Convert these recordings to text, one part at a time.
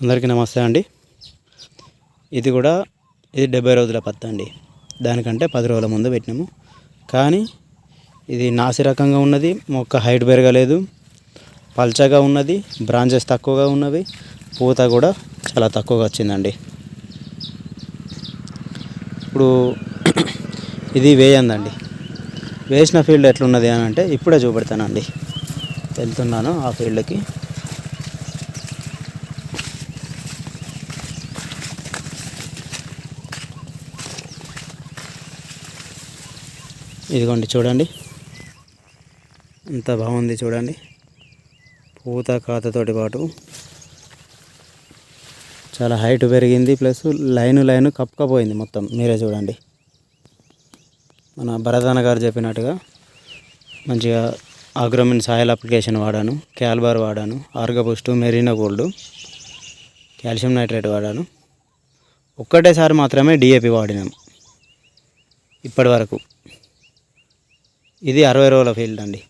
అందరికీ నమస్తే అండి. ఇది కూడా ఇది డెబ్బై రోజుల పత్తి అండి. దానికంటే పది రోజుల ముందు పెట్టినాము. కానీ ఇది నాసి రకంగా ఉన్నది మొక్క హైట్ పెరగలేదు పల్చగా ఉన్నది బ్రాంచెస్ తక్కువగా ఉన్నవి పూత కూడా చాలా తక్కువగా వచ్చిందండి. ఇప్పుడు ఇది వేయందండి. వేసిన ఫీల్డ్ ఎట్లున్నది అని అంటే ఇప్పుడే చూపెడతానండి. వెళ్తున్నాను ఆ ఫీల్డ్కి. ఇదిగోండి చూడండి. ఎంత బాగుంది చూడండి. పూత కాతతోటి పాటు. చాలా హైట్ పెరిగింది ప్లస్ లైన్ లైన్ కప్పుకపోయింది మొత్తం. మీరే చూడండి. మన భరదాన గారు చెప్పినట్టుగా మంచిగా ఆగ్రోమిన్ సాయిల్ అప్లికేషన్ వాడాను క్యాల్బార్ వాడాను ఆర్గబుస్ట్ మెరీనా గోల్డ్ కాల్షియం నైట్రేట్ వాడాను. ఒక్కటేసారి మాత్రమే డిఏపి వాడినాం. ఇప్పటి వరకు. ఇది అరవై రోజుల ఫీల్డ్ అండి.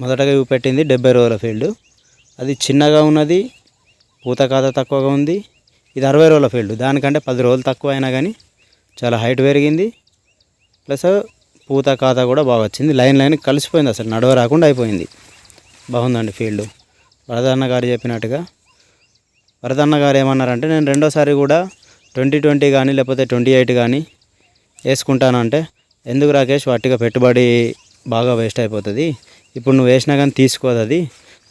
మొదటగా చూపెట్టింది డెబ్బై రోజుల ఫీల్డ్. అది చిన్నగా ఉన్నది పూత కాత తక్కువగా ఉంది. ఇది అరవై రోజుల ఫీల్డ్. దానికంటే పది రోజులు తక్కువ అయినా కానీ చాలా హైట్ పెరిగింది. ప్లస్ పూత కాత కూడా బాగా వచ్చింది. లైన్ లైన్ కలిసిపోయింది అసలు నడవ రాకుండా అయిపోయింది. బాగుందండి ఫీల్డ్. వరదన్న గారు చెప్పినట్టుగా. వరదన్న గారు ఏమన్నారంటే నేను రెండోసారి కూడా ట్వంటీ ట్వంటీ కానీ లేకపోతే ట్వంటీ ఎయిట్ కానీ వేసుకుంటానంటే ఎందుకు రాకేష్? వాటిగా పెట్టుబడి బాగా వేస్ట్ అయిపోతుంది. ఇప్పుడు నువ్వు వేసినా కానీ తీసుకోదు అది.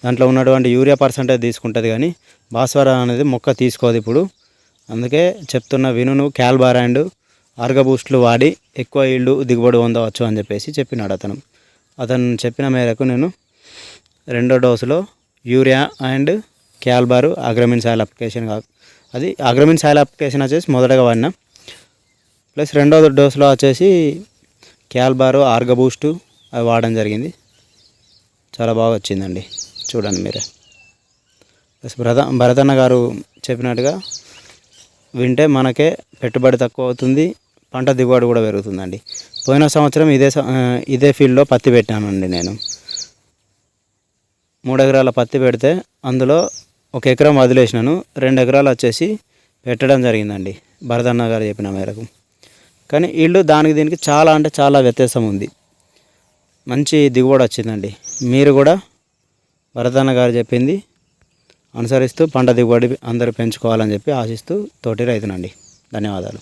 దాంట్లో ఉన్నటువంటి యూరియా పర్సంటేజ్ తీసుకుంటుంది కానీ భాస్వర అనేది మొక్క తీసుకోదు ఇప్పుడు. అందుకే చెప్తున్న విను నువ్వు క్యాల్బార్ అండ్ ఆర్గ బూస్ట్లు వాడి ఎక్కువ ఇళ్ళు దిగుబడి పొందవచ్చు అని చెప్పేసి చెప్పినాడు అతను. అతను చెప్పిన మేరకు నేను రెండో డోసులో యూరియా అండ్ క్యాల్బారు అగ్రమిన్ సాయిల్ అప్లికేషన్ అది అగ్రమిన్ సాయిల్ అప్లికేషన్ వచ్చేసి మొదటగా వాడినా. ప్లస్ రెండో డోసులో వచ్చేసి క్యాల్బారు ఆర్గబూస్టు అవి వాడడం జరిగింది. చాలా బాగా వచ్చిందండి. చూడండి మీరే. ప్లస్ భరత భరతన్న గారు చెప్పినట్టుగా వింటే మనకే పెట్టుబడి తక్కువ అవుతుంది పంట దిగుబడి కూడా పెరుగుతుందండి. పోయిన సంవత్సరం ఇదే ఇదే ఫీల్డ్లో పత్తి పెట్టానండి నేను. మూడు ఎకరాల పత్తి పెడితే అందులో ఒక ఎకరం వదిలేసినాను రెండు ఎకరాలు వచ్చేసి పెట్టడం జరిగిందండి. భరతన్న గారు చెప్పిన మేరకు. కానీ వీళ్ళు దానికి దీనికి చాలా అంటే చాలా వ్యత్యాసం ఉంది. మంచి దిగుబడి వచ్చిందండి. మీరు కూడా భరతన్న గారు చెప్పింది అనుసరిస్తూ పంట దిగుబడి అందరూ పెంచుకోవాలని చెప్పి ఆశిస్తూ తోటి రైతునండి ధన్యవాదాలు.